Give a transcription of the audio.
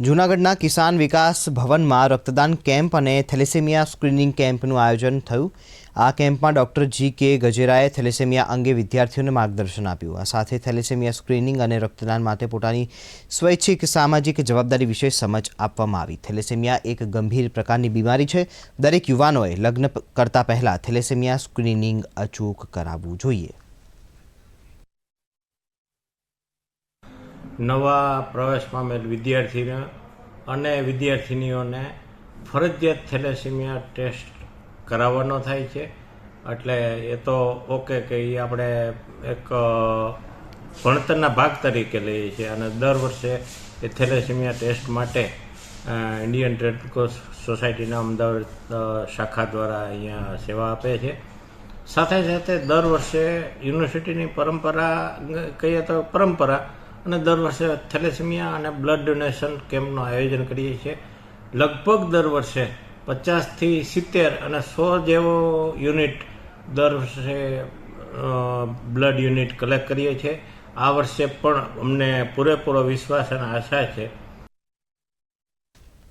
જૂનાગઢના કિસાન વિકાસ ભવનમાં રક્તદાન કેમ્પ અને થેલેસેમિયા સ્ક્રીનિંગ કેમ્પનું આયોજન થયું. આ કેમ્પમાં ડૉક્ટર જી કે ગજેરાએ થેલેસેમિયા અંગે વિદ્યાર્થીઓને માર્ગદર્શન આપ્યું. આ સાથે થેલેસેમિયા સ્ક્રીનિંગ અને રક્તદાન માટે પોતાની સ્વૈચ્છિક સામાજિક જવાબદારી વિશે સમજ આપવામાં આવી. થેલેસેમિયા એક ગંભીર પ્રકારની બીમારી છે. દરેક યુવાનોએ લગ્ન કરતા પહેલાં થેલેસેમિયા સ્ક્રીનિંગ અચૂક કરાવવું જોઈએ. નવા પ્રવેશ પામેલ વિદ્યાર્થીને અને વિદ્યાર્થિનીઓને ફરજિયાત થેલેસીમિયા ટેસ્ટ કરાવવાનો થાય છે. એટલે એ તો ઓકે કે એ આપણે એક ભણતરના ભાગ તરીકે લઈએ છીએ અને દર વર્ષે એ થેલેસીમિયા ટેસ્ટ માટે ઇન્ડિયન રેડ ક્રોસ સોસાયટીના અમદાવાદ શાખા દ્વારા અહીંયા સેવા આપે છે. સાથે સાથે દર વર્ષે યુનિવર્સિટીની પરંપરા, કહીએ તો પરંપરા અને દર વર્ષે થેલેસેમિયા અને બ્લડ ડોનેશન કેમ્પનું આયોજન કરીએ છીએ. લગભગ દર વર્ષે પચાસથી સિત્તેર અને સો જેવો યુનિટ દર વર્ષે બ્લડ યુનિટ કલેક્ટ કરીએ છીએ. આ વર્ષે પણ અમને પૂરેપૂરો વિશ્વાસ અને આશા છે